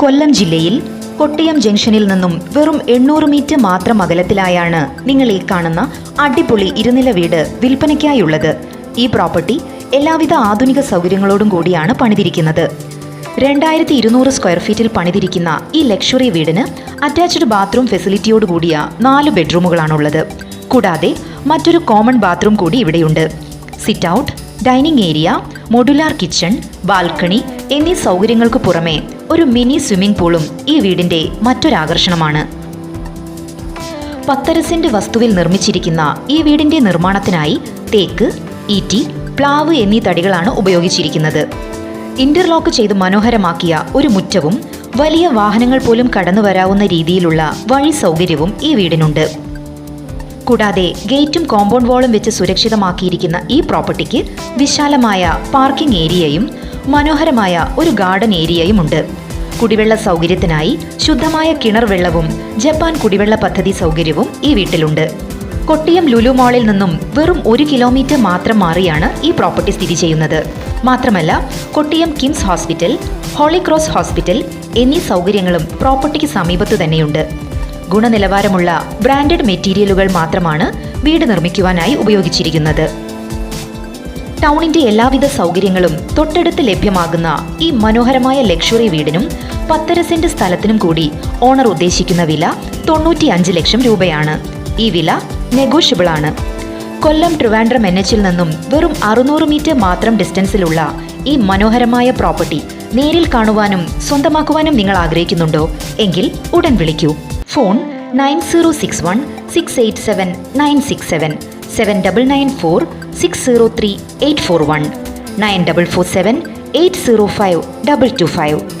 കൊല്ലം ജില്ലയിൽ കൊട്ടിയം ജംഗ്ഷനിൽ നിന്നും വെറും എണ്ണൂറ് മീറ്റർ മാത്രം അകലത്തിലായാണ് നിങ്ങൾ ഈ കാണുന്ന അടിപൊളി ഇരുനില വീട് വിൽപ്പനയ്ക്കായുള്ളത്. ഈ പ്രോപ്പർട്ടി എല്ലാവിധ ആധുനിക സൗകര്യങ്ങളോടും കൂടിയാണ് പണിതിരിക്കുന്നത്. രണ്ടായിരത്തി ഇരുന്നൂറ് സ്ക്വയർ ഫീറ്റിൽ പണിതിരിക്കുന്ന ഈ ലക്ഷറി വീടിന് അറ്റാച്ച്ഡ് ബാത്റൂം ഫെസിലിറ്റിയോട് കൂടിയ നാല് ബെഡ്റൂമുകളാണുള്ളത്. കൂടാതെ മറ്റൊരു കോമൺ ബാത്റൂം കൂടി ഇവിടെയുണ്ട്. Sit out dining area modular kitchen balcony എന്നീ സൗകര്യങ്ങൾക്ക് പുറമെ ഒരു മിനി സ്വിമ്മിംഗ് പൂളും ഈ വീടിന്റെ മറ്റൊരാകർഷണമാണ് പത്തര സെന്റ് വസ്തുവിൽ നിർമ്മിച്ചിരിക്കുന്ന ഈ വീടിന്റെ നിർമ്മാണത്തിനായി തേക്ക് ഈറ്റി പ്ലാവ് എന്നീ തടികളാണ് ഉപയോഗിച്ചിരിക്കുന്നത്. ഇന്റർലോക്ക് ചെയ്ത് മനോഹരമാക്കിയ ഒരു മുറ്റവും വലിയ വാഹനങ്ങൾ പോലും കടന്നു വരാവുന്ന രീതിയിലുള്ള വഴി സൗകര്യവും ഈ വീടിനുണ്ട്. കൂടാതെ ഗേറ്റും കോമ്പൗണ്ട് വാളും വെച്ച് സുരക്ഷിതമാക്കിയിരിക്കുന്ന ഈ പ്രോപ്പർട്ടിക്ക് വിശാലമായ പാർക്കിംഗ് ഏരിയയും മനോഹരമായ ഒരു ഗാർഡൻ ഏരിയയും ഉണ്ട് കുടിവെള്ള സൗകര്യത്തിനായി ശുദ്ധമായ കിണർ വെള്ളവും ജപ്പാൻ കുടിവെള്ള പദ്ധതി സൗകര്യവും ഈ വീട്ടിലുണ്ട്. കൊട്ടിയം ലുലു മാളിൽ നിന്നും വെറും ഒരു കിലോമീറ്റർ മാത്രം മാറിയാണ് ഈ പ്രോപ്പർട്ടി സ്ഥിതി ചെയ്യുന്നത്. മാത്രമല്ല Kottiyam KIMS hospital Holy Cross hospital എന്നീ സൗകര്യങ്ങളും പ്രോപ്പർട്ടിക്ക് സമീപത്തു തന്നെയുണ്ട്. ഗുണനിലവാരമുള്ള ബ്രാൻഡഡ് മെറ്റീരിയലുകൾ മാത്രമാണ് വീട് നിർമ്മിക്കുവാനായി ഉപയോഗിച്ചിരിക്കുന്നത്. ടൗണിന്റെ എല്ലാവിധ സൗകര്യങ്ങളും തൊട്ടടുത്ത് ലഭ്യമാകുന്ന ഈ മനോഹരമായ ലക്ഷറി വീടിനും പത്തര സെന്റ് സ്ഥലത്തിനും കൂടി ഓണർ ഉദ്ദേശിക്കുന്ന വില തൊണ്ണൂറ്റി അഞ്ച് ലക്ഷം രൂപയാണ്. ഈ വില നെഗോഷ്യബിൾ ആണ്. കൊല്ലം ട്രിവാൻഡ്രം എൻ എച്ചിൽ നിന്നും വെറും അറുന്നൂറ് മീറ്റർ മാത്രം ഡിസ്റ്റൻസിലുള്ള ഈ മനോഹരമായ പ്രോപ്പർട്ടി നേരിൽ കാണുവാനും സ്വന്തമാക്കുവാനും നിങ്ങൾ ആഗ്രഹിക്കുന്നുണ്ടോ? എങ്കിൽ ഉടൻ വിളിക്കൂ. Phone nine zero six one six eight seven nine six seven. Seven double nine four six zero three eight four one nine double four seven eight zero five double two 603 841 805 225